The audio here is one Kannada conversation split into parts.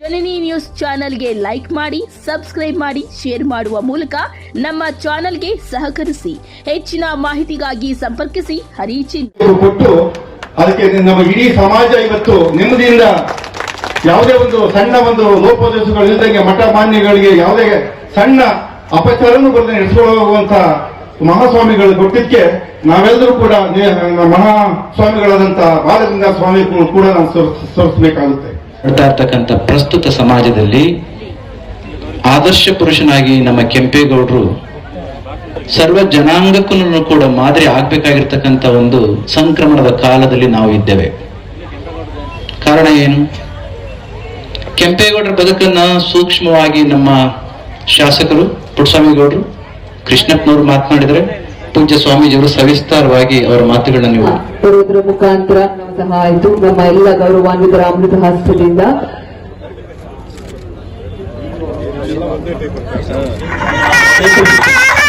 ಜನನಿ ನ್ಯೂಸ್ ಚಾನೆಲ್ಗೆ ಲೈಕ್ ಮಾಡಿ, ಸಬ್ಸ್ಕ್ರೈಬ್ ಮಾಡಿ, ಶೇರ್ ಮಾಡುವ ಮೂಲಕ ನಮ್ಮ ಚಾನೆಲ್ಗೆ ಸಹಕರಿಸಿ. ಹೆಚ್ಚಿನ ಮಾಹಿತಿಗಾಗಿ ಸಂಪರ್ಕಿಸಿ. ಹರಿಚಿನ್. ಕೊಟ್ಟು ಅದಕ್ಕೆ ನಮ್ಮ ಇಡೀ ಸಮಾಜ ಇವತ್ತು ನೆಮ್ಮದಿಯಿಂದ ಯಾವುದೇ ಒಂದು ಸಣ್ಣ ಒಂದು ಲೋಪದೋಷಗಳು ಇಲ್ಲದಂಗೆ ಮಠ ಮಾನ್ಯಗಳಿಗೆ ಯಾವುದೇ ಸಣ್ಣ ಅಪಚಾರನೂ ಬರದೆ ನಡೆಸಿಕೊಳ್ಳುವಂತ ಮಹಾಸ್ವಾಮಿಗಳು ಕೊಟ್ಟಿದ್ದಕ್ಕೆ ನಾವೆಲ್ಲರೂ ಕೂಡ ಮಹಾಸ್ವಾಮಿಗಳಾದಂತಹ ಮಹಾಸ್ವಾಮಿಗಳಾದಂತ ಬಾಲಗಂಗಾ ಸ್ವಾಮಿ ಕೂಡ ನಾವು ಸ್ಮರಿಸಬೇಕಾಗುತ್ತೆ. ಮಾಡ್ತಾ ಇರ್ತಕ್ಕಂಥ ಪ್ರಸ್ತುತ ಸಮಾಜದಲ್ಲಿ ಆದರ್ಶ ಪುರುಷನಾಗಿ ನಮ್ಮ ಕೆಂಪೇಗೌಡರು ಸರ್ವ ಜನಾಂಗಕ್ಕೂ ಕೂಡ ಮಾದರಿ ಆಗ್ಬೇಕಾಗಿರ್ತಕ್ಕಂಥ ಒಂದು ಸಂಕ್ರಮಣದ ಕಾಲದಲ್ಲಿ ನಾವು ಇದ್ದೇವೆ. ಕಾರಣ ಏನು? ಕೆಂಪೇಗೌಡರ ಬದುಕನ್ನ ಸೂಕ್ಷ್ಮವಾಗಿ ನಮ್ಮ ಶಾಸಕರು ಪುಟ್ಟಸ್ವಾಮಿಗೌಡರು, ಕೃಷ್ಣಪ್ಪನವರು ಮಾತನಾಡಿದರೆ ಪೂಜ್ಯ ಸ್ವಾಮೀಜಿಯವರು ಸವಿಸ್ತಾರವಾಗಿ ಅವರ ಮಾತುಗಳನ್ನು ನೀವು ಬರುವುದರ ಮುಖಾಂತರ ಸಹ ಆಯಿತು. ನಮ್ಮ ಎಲ್ಲ ಗೌರವಾನ್ವಿತರ ಅಮೃತ ಹಸ್ತದಿಂದ ದಲ್ಲಿ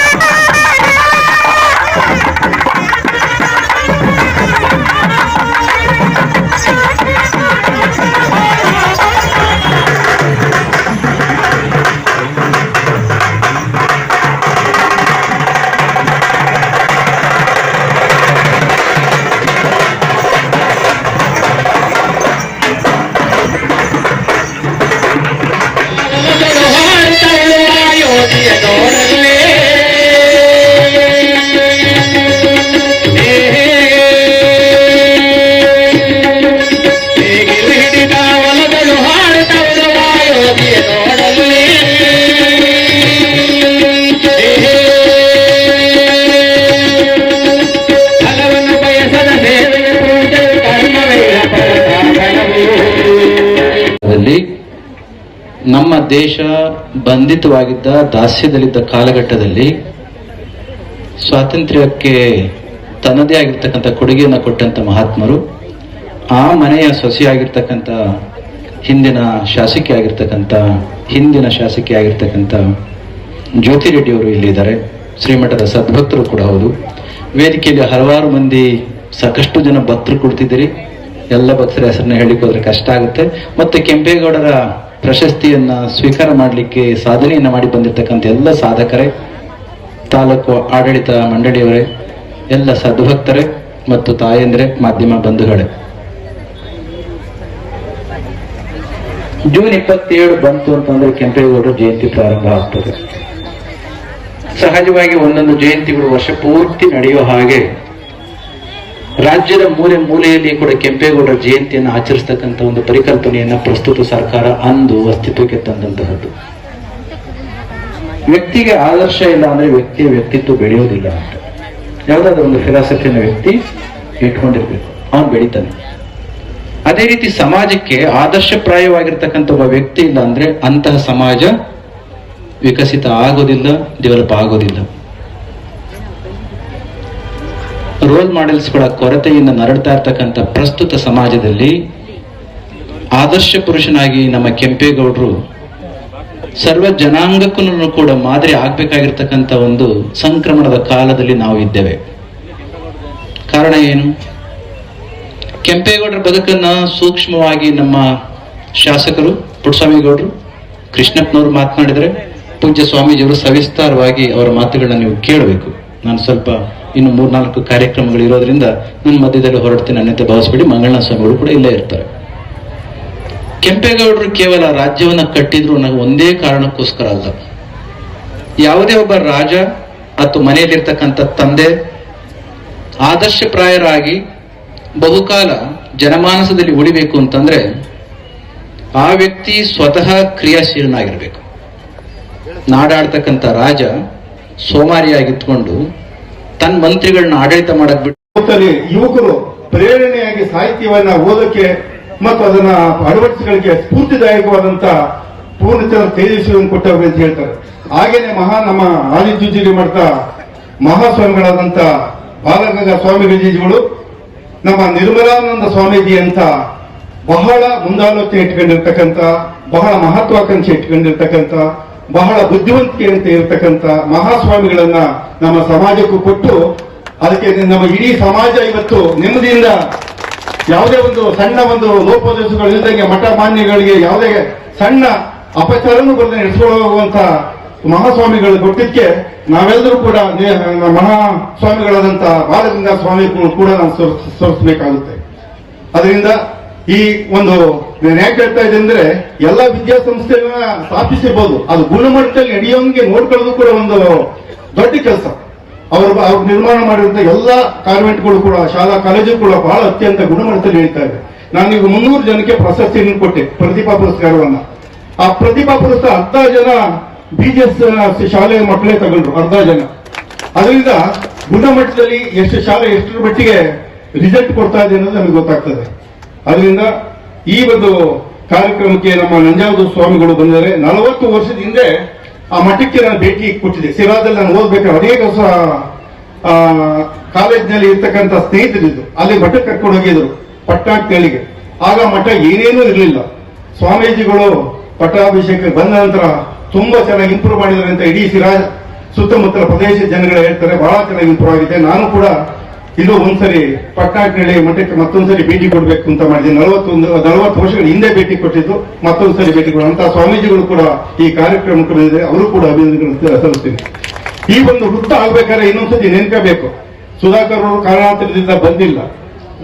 ನಮ್ಮ ದೇಶ ಬಂಧಿತವಾಗಿದ್ದ ದಾಸ್ಯದಲ್ಲಿದ್ದ ಕಾಲಘಟ್ಟದಲ್ಲಿ ಸ್ವಾತಂತ್ರ್ಯಕ್ಕೆ ತನ್ನದೇ ಆಗಿರ್ತಕ್ಕಂಥ ಕೊಡುಗೆಯನ್ನು ಕೊಟ್ಟಂಥ ಮಹಾತ್ಮರು, ಆ ಮನೆಯ ಸೊಸೆಯಾಗಿರ್ತಕ್ಕಂಥ ಹಿಂದಿನ ಶಾಸಕಿ ಆಗಿರ್ತಕ್ಕಂಥ, ಹಿಂದಿನ ಶಾಸಕಿ ಆಗಿರ್ತಕ್ಕಂಥ ಜ್ಯೋತಿ ರೆಡ್ಡಿ ಅವರು ಇಲ್ಲಿದ್ದಾರೆ ಶ್ರೀಮಠದ ಸದ್ಭಕ್ತರು ಕೂಡ ಹೌದು. ವೇದಿಕೆಯಲ್ಲಿ ಹಲವಾರು ಮಂದಿ ಸಾಕಷ್ಟು ಜನ ಭಕ್ತರು ಕೊಡ್ತಿದ್ದೀರಿ ಎಲ್ಲ ಭಕ್ತರ ಹೆಸರನ್ನ ಹೇಳಿಕೋದ್ರೆ ಕಷ್ಟ ಆಗುತ್ತೆ. ಮತ್ತೆ ಕೆಂಪೇಗೌಡರ ಪ್ರಶಸ್ತಿಯನ್ನ ಸ್ವೀಕಾರ ಮಾಡಲಿಕ್ಕೆ ಸಾಧನೆಯನ್ನ ಮಾಡಿ ಬಂದಿರತಕ್ಕಂಥ ಎಲ್ಲ ಸಾಧಕರೇ, ತಾಲೂಕು ಆಡಳಿತ ಮಂಡಳಿಯವರೇ, ಎಲ್ಲ ಸದ್ಭಕ್ತರೇ ಮತ್ತು ತಾಯಂದ್ರೆ, ಮಾಧ್ಯಮ ಬಂಧುಗಳೇ. ಜೂನ್ ಇಪ್ಪತ್ತೇಳು ಬಂತು ಅಂತಂದ್ರೆ ಕೆಂಪೇಗೌಡರ ಜಯಂತಿ ಪ್ರಾರಂಭ ಆಗ್ತದೆ. ಸಹಜವಾಗಿ ಒಂದೊಂದು ಜಯಂತಿಗಳು ವರ್ಷ ಪೂರ್ತಿ ನಡೆಯುವ ಹಾಗೆ ರಾಜ್ಯದ ಮೂಲೆ ಮೂಲೆಯಲ್ಲಿ ಕೂಡ ಕೆಂಪೇಗೌಡರ ಜಯಂತಿಯನ್ನು ಆಚರಿಸ್ತಕ್ಕಂಥ ಒಂದು ಪರಿಕಲ್ಪನೆಯನ್ನು ಪ್ರಸ್ತುತ ಸರ್ಕಾರ ಅಂದು ಅಸ್ತಿತ್ವಕ್ಕೆ ತಂದಂತಹದ್ದು. ವ್ಯಕ್ತಿಗೆ ಆದರ್ಶ ಇಲ್ಲ ಅಂದ್ರೆ ವ್ಯಕ್ತಿಯ ವ್ಯಕ್ತಿತ್ವ ಬೆಳೆಯೋದಿಲ್ಲ ಅಂತ. ಯಾವುದಾದ್ರೂ ಒಂದು ಫಿಲಾಸಫಿಯನ್ನು ವ್ಯಕ್ತಿ ಇಟ್ಕೊಂಡಿರ್ಬೇಕು. ಅವನು ಬೆಳಿತಾನೆ. ಅದೇ ರೀತಿ ಸಮಾಜಕ್ಕೆ ಆದರ್ಶಪ್ರಾಯವಾಗಿರ್ತಕ್ಕಂಥ ಒಬ್ಬ ವ್ಯಕ್ತಿ ಇಲ್ಲ ಅಂದ್ರೆ ಅಂತಹ ಸಮಾಜ ವಿಕಸಿತ ಆಗೋದಿಲ್ಲ, ಡೆವಲಪ್ ಆಗೋದಿಲ್ಲ. ರೋಲ್ ಮಾಡೆಲ್ಸ್ಗಳ ಕೊರತೆಯಿಂದ ನರಡ್ತಾ ಇರ್ತಕ್ಕಂಥ ಪ್ರಸ್ತುತ ಸಮಾಜದಲ್ಲಿ ಆದರ್ಶ ಪುರುಷನಾಗಿ ನಮ್ಮ ಕೆಂಪೇಗೌಡರು ಸರ್ವ ಜನಾಂಗಕ್ಕೂ ಕೂಡ ಮಾದರಿ ಆಗ್ಬೇಕಾಗಿರ್ತಕ್ಕಂಥ ಒಂದು ಸಂಕ್ರಮಣದ ಕಾಲದಲ್ಲಿ ನಾವು ಇದ್ದೇವೆ. ಕಾರಣ ಏನು? ಕೆಂಪೇಗೌಡರ ಬದುಕನ್ನ ಸೂಕ್ಷ್ಮವಾಗಿ ನಮ್ಮ ಶಾಸಕರು ಪುಟ್ಟಸ್ವಾಮಿಗೌಡರು ಕೃಷ್ಣಪ್ಪನವರು ಮಾತನಾಡಿದರೆ ಪೂಜ್ಯ ಸ್ವಾಮೀಜಿಯವರು ಸವಿಸ್ತಾರವಾಗಿ ಅವರ ಮಾತುಗಳನ್ನ ನೀವು ಕೇಳಬೇಕು. ನಾನು ಸ್ವಲ್ಪ ಇನ್ನು ಮೂರ್ನಾಲ್ಕು ಕಾರ್ಯಕ್ರಮಗಳು ಇರೋದ್ರಿಂದ ನನ್ನ ಮಧ್ಯದಲ್ಲಿ ಹೊರಡ್ತೀನಿ ಅನ್ನತೆ ಭಾವಿಸ್ಬೇಡಿ. ಮಂಗಳನ ಸ್ವಾಮಿಗಳು ಕೂಡ ಇಲ್ಲೇ ಇರ್ತಾರೆ. ಕೆಂಪೇಗೌಡರು ಕೇವಲ ರಾಜ್ಯವನ್ನ ಕಟ್ಟಿದ್ರು ನನಗೆ ಒಂದೇ ಕಾರಣಕ್ಕೋಸ್ಕರ ಅಲ್ಲ. ಯಾವುದೇ ಒಬ್ಬ ರಾಜ ಅಥವಾ ಮನೆಯಲ್ಲಿರ್ತಕ್ಕಂಥ ತಂದೆ ಆದರ್ಶಪ್ರಾಯರಾಗಿ ಬಹುಕಾಲ ಜನಮಾನಸದಲ್ಲಿ ಉಳಿಬೇಕು ಅಂತಂದ್ರೆ ಆ ವ್ಯಕ್ತಿ ಸ್ವತಃ ಕ್ರಿಯಾಶೀಲನಾಗಿರ್ಬೇಕು. ನಾಡಾಡ್ತಕ್ಕಂಥ ರಾಜ ಸೋಮಾರಿಯಾಗಿತ್ಕೊಂಡು ತನ್ನ ಮಂತ್ರಿಗಳನ್ನ ಆಡಳಿತ ಮಾಡಕ್ ಬಿಟ್ಟು ಯುವಕರು ಪ್ರೇರಣೆಯಾಗಿ ಸಾಹಿತ್ಯವನ್ನ ಓದಕ್ಕೆ ಮತ್ತು ಅದನ್ನ ಅಳವಡಿಸಿಗಳಿಗೆ ಸ್ಫೂರ್ತಿದಾಯಕವಾದಂತ ಪೂರ್ಣಚಂದ್ರ ತೇಜಸ್ವಿಯನ್ನು ಕೊಟ್ಟವರು ಅಂತ ಹೇಳ್ತಾರೆ. ಹಾಗೇನೆ ಮಹಾ ನಮ್ಮ ಆದಿತ್ಯ ಮಾಡ್ತಾ ಮಹಾಸ್ವಾಮಿಗಳಾದಂತ ಬಾಲಗಂಗಾ ಸ್ವಾಮಿ ವಿಜಯಜಿಗಳು, ನಮ್ಮ ನಿರ್ಮಲಾನಂದ ಸ್ವಾಮೀಜಿ ಅಂತ ಬಹಳ ಮುಂದಾಲೋಚನೆ ಇಟ್ಕೊಂಡಿರ್ತಕ್ಕಂಥ, ಬಹಳ ಮಹತ್ವಾಕಾಂಕ್ಷೆ ಇಟ್ಕೊಂಡಿರ್ತಕ್ಕಂಥ ಬಹಳ ಬುದ್ಧಿವಂತಿಕೆ ಅಂತ ಇರತಕ್ಕಂಥ ಮಹಾಸ್ವಾಮಿಗಳನ್ನ ನಮ್ಮ ಸಮಾಜಕ್ಕೂ ಕೊಟ್ಟು, ಅದಕ್ಕೆ ನಮ್ಮ ಇಡೀ ಸಮಾಜ ಇವತ್ತು ನೆಮ್ಮದಿಯಿಂದ ಯಾವುದೇ ಒಂದು ಸಣ್ಣ ಒಂದು ಲೋಪದೋಷಗಳು ಇಲ್ಲದಂಗೆ ಮಠ ಮಾನ್ಯಗಳಿಗೆ ಯಾವುದೇ ಸಣ್ಣ ಅಪಚಾರನೂ ಬರದೆ ನಡೆಸಿಕೊಳ್ಳುವಂತಹ ಮಹಾಸ್ವಾಮಿಗಳು ಕೊಟ್ಟಿದ್ದಕ್ಕೆ ನಾವೆಲ್ಲರೂ ಕೂಡ ಮಹಾಸ್ವಾಮಿಗಳಾದಂತಹ ಮಹಾಸ್ವಾಮಿಗಳಾದಂತ ಬಾಲಗಂಗಾ ಸ್ವಾಮಿ ಕೂಡ ನಾವು ಸ್ಮರಿಸ್- ಸ್ಮರಿಸಬೇಕಾಗುತ್ತೆ. ಅದರಿಂದ ಈ ಒಂದು ನಾನು ಯಾಕೆ ಹೇಳ್ತಾ ಇದೆ ಅಂದ್ರೆ ಎಲ್ಲ ವಿದ್ಯಾಸಂಸ್ಥೆಗಳನ್ನ ಸ್ಥಾಪಿಸಬಹುದು ಅದು ಗುಣಮಟ್ಟದಲ್ಲಿ ನಡೆಯೋಂಗೆ ನೋಡ್ಕೊಳ್ಳೋದು ಕೂಡ ಒಂದು ದೊಡ್ಡ ಕೆಲಸ. ಅವರು ಅವ್ರು ನಿರ್ಮಾಣ ಮಾಡಿರುವಂತಹ ಎಲ್ಲ ಕಾನ್ವೆಂಟ್ಗಳು ಕೂಡ, ಶಾಲಾ ಕಾಲೇಜು ಕೂಡ ಬಹಳ ಅತ್ಯಂತ ಗುಣಮಟ್ಟದಲ್ಲಿ ಹೇಳ್ತಾ ಇದೆ. ನಾನು ಈಗ ಮುನ್ನೂರು ಜನಕ್ಕೆ ಪ್ರಶಸ್ತಿಯನ್ನು ಕೊಟ್ಟೆ, ಪ್ರತಿಭಾ ಪುರಸ್ಕಾರವನ್ನ. ಆ ಪ್ರತಿಭಾ ಪುರಸ್ಕಾರ ಅರ್ಧ ಜನ ಬಿಜೆಎಸ್ ಶಾಲೆಯ ಮಕ್ಕಳೇ ತಗೊಂಡ್ರು, ಅರ್ಧ ಜನ. ಅದರಿಂದ ಗುಣಮಟ್ಟದಲ್ಲಿ ಎಷ್ಟು ಶಾಲೆ ಎಷ್ಟರ ಮಟ್ಟಿಗೆ ರಿಸಲ್ಟ್ ಕೊಡ್ತಾ ಇದೆ ಅನ್ನೋದು ನಮಗೆ ಗೊತ್ತಾಗ್ತದೆ. ಅದರಿಂದ ಈ ಒಂದು ಕಾರ್ಯಕ್ರಮಕ್ಕೆ ನಮ್ಮ ನಂಜಾವದ ಸ್ವಾಮಿಗಳು ಬಂದರೆ ನಲವತ್ತು ವರ್ಷದ ಹಿಂದೆ ಆ ಮಠಕ್ಕೆ ನಾನು ಭೇಟಿ ಕೊಟ್ಟಿದ್ದೆ. ಸಿರಾದಲ್ಲಿ ನಾನು ಓದ್ಬೇಕಾದ್ರೆ ಅನೇಕ ಹೊಸ ಕಾಲೇಜ್ನಲ್ಲಿ ಇರ್ತಕ್ಕಂಥ ಸ್ನೇಹಿತರಿದ್ದು ಅಲ್ಲಿ ಮಠಕ್ಕೆ ಕರ್ಕೊಂಡು ಹೋಗಿದ್ರು ಪಟ್ಟಾಕ್ತಳಿಗೆ ಆಗ ಮಠ ಏನೇನೂ ಇರಲಿಲ್ಲ. ಸ್ವಾಮೀಜಿಗಳು ಪಟ್ಟಾಭಿಷೇಕ ಬಂದ ನಂತರ ತುಂಬಾ ಚೆನ್ನಾಗಿ ಇಂಪ್ರೂವ್ ಮಾಡಿದ್ದಾರೆ ಅಂತ ಇಡೀ ಸಿರಾ ಸುತ್ತಮುತ್ತಲ ಪ್ರದೇಶದ ಜನಗಳು ಹೇಳ್ತಾರೆ, ಬಹಳ ಚೆನ್ನಾಗಿ ಇಂಪ್ರೂವ್ ಆಗಿದೆ. ನಾನು ಕೂಡ ಇದು ಒಂದ್ಸರಿ ಪಟ್ಟಾಗಿ ಮಠಕ್ಕೆ ಮತ್ತೊಂದ್ಸರಿ ಭೇಟಿ ಕೊಡಬೇಕು ಅಂತ ಮಾಡಿದ್ವಿ ನಲವತ್ತೊಂದು, ನಲವತ್ತು ವರ್ಷಗಳ ಹಿಂದೆ ಭೇಟಿ ಕೊಟ್ಟಿದ್ದು, ಮತ್ತೊಂದ್ಸರಿ ಭೇಟಿ ಕೊಡ ಸ್ವಾಮೀಜಿಗಳು ಕೂಡ ಈ ಕಾರ್ಯಕ್ರಮಕ್ಕೆ ಬಂದಿದ್ದಾರೆ ಅವರು ಕೂಡ ಅಭಿನಂದನೆ ಸಲ್ಲಿಸ್ತೀನಿ. ಈ ಒಂದು ವೃತ್ತ ಆಗ್ಬೇಕಾದ್ರೆ ಇನ್ನೊಂದ್ಸತಿ ನೆನ್ಕೋಬೇಕು ಸುಧಾಕರ್ ಅವರು ಕಾರಣಾಂತರದಿಂದ ಬಂದಿಲ್ಲ.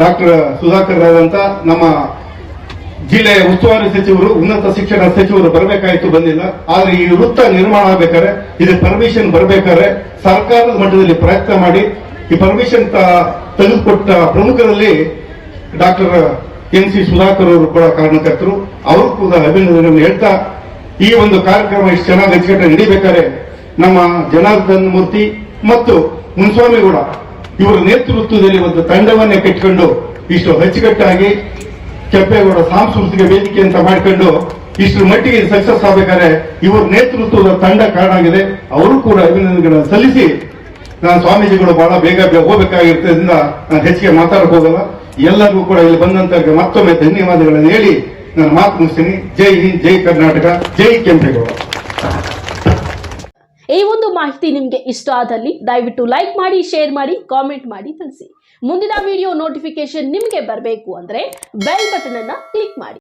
ಡಾಕ್ಟರ್ ಸುಧಾಕರ್ ಆದಂತ ನಮ್ಮ ಜಿಲ್ಲೆಯ ಉಸ್ತುವಾರಿ ಸಚಿವರು, ಉನ್ನತ ಶಿಕ್ಷಣ ಸಚಿವರು ಬರಬೇಕಾಯಿತು ಬಂದಿಲ್ಲ. ಆದ್ರೆ ಈ ವೃತ್ತ ನಿರ್ಮಾಣ ಆಗ್ಬೇಕಾದ್ರೆ ಇದು ಪರ್ಮಿಷನ್ ಬರಬೇಕಾದ್ರೆ ಸರ್ಕಾರದ ಮಟ್ಟದಲ್ಲಿ ಪ್ರಯತ್ನ ಮಾಡಿ ಈ ಪರ್ಮಿಷನ್ ತೆಗೆದುಕೊಟ್ಟ ಪ್ರಮುಖರಲ್ಲಿ ಡಾಕ್ಟರ್ ಎನ್ ಸಿ ಸುಧಾಕರ್ ಅವರು ಕೂಡ ಕಾರಣಕರ್ತರು ಅವರು ಕೂಡ ಅಭಿನಂದನೆಯನ್ನು ಹೇಳ್ತಾ, ಈ ಒಂದು ಕಾರ್ಯಕ್ರಮ ಇಷ್ಟು ಚೆನ್ನಾಗಿ ಅಚ್ಚುಕಟ್ಟಾಗಿ ನಡೀಬೇಕಾದ್ರೆ ನಮ್ಮ ಜನಾರ್ದನ್ ಮೂರ್ತಿ ಮತ್ತು ಮುನ್ಸ್ವಾಮಿಗೌಡ ಇವರ ನೇತೃತ್ವದಲ್ಲಿ ಒಂದು ತಂಡವನ್ನೇ ಕಟ್ಟಿಕೊಂಡು ಇಷ್ಟು ಅಚ್ಚುಕಟ್ಟಾಗಿ ಕೆಂಪೇಗೌಡ ಸಾಂಸ್ಕೃತಿಕ ವೇದಿಕೆ ಅಂತ ಮಾಡ್ಕೊಂಡು ಇಷ್ಟು ಮಟ್ಟಿಗೆ ಸಕ್ಸಸ್ ಆಗಬೇಕಾದ್ರೆ ಇವರ ನೇತೃತ್ವದ ತಂಡ ಕಾರಣ ಆಗಿದೆ. ಅವರು ಕೂಡ ಅಭಿನಂದನೆಗಳನ್ನು ಸಲ್ಲಿಸಿ ನಾನು ಸ್ವಾಮೀಜಿಗಳು ಬಹಳ ಬೇಗ ಹೋಗಬೇಕಾಗಿರುತ್ತೆ ಹೋಗಬೇಕಾಗಿರ್ತದ್ರಿಂದ ನಾನು ಹೆಚ್ಚಿಗೆ ಮಾತಾಡಕ್ ಹೋಗಲ್ಲ. ಎಲ್ಲರಿಗೂ ಕೂಡ ಇಲ್ಲಿ ಬಂದಂತ ಮತ್ತೊಮ್ಮೆ ಧನ್ಯವಾದಗಳನ್ನು ಹೇಳಿ ನಾನು ಮಾತು ಮುಗಿಸ್ತೀನಿ. ಜೈ ಹಿಂದ್, ಜೈ ಕರ್ನಾಟಕ, ಜೈ ಕೆಂಪೇಗೌಡ. ಈ ಒಂದು ಮಾಹಿತಿ ನಿಮಗೆ ಇಷ್ಟ ಆದಲ್ಲಿ ದಯವಿಟ್ಟು ಲೈಕ್ ಮಾಡಿ, ಶೇರ್ ಮಾಡಿ, ಕಾಮೆಂಟ್ ಮಾಡಿ ತಿಳಿಸಿ. ಮುಂದಿನ ವಿಡಿಯೋ ನೋಟಿಫಿಕೇಶನ್ ನಿಮಗೆ ಬರಬೇಕು ಅಂದ್ರೆ ಬೆಲ್ ಬಟನ್ ಅನ್ನು ಕ್ಲಿಕ್ ಮಾಡಿ.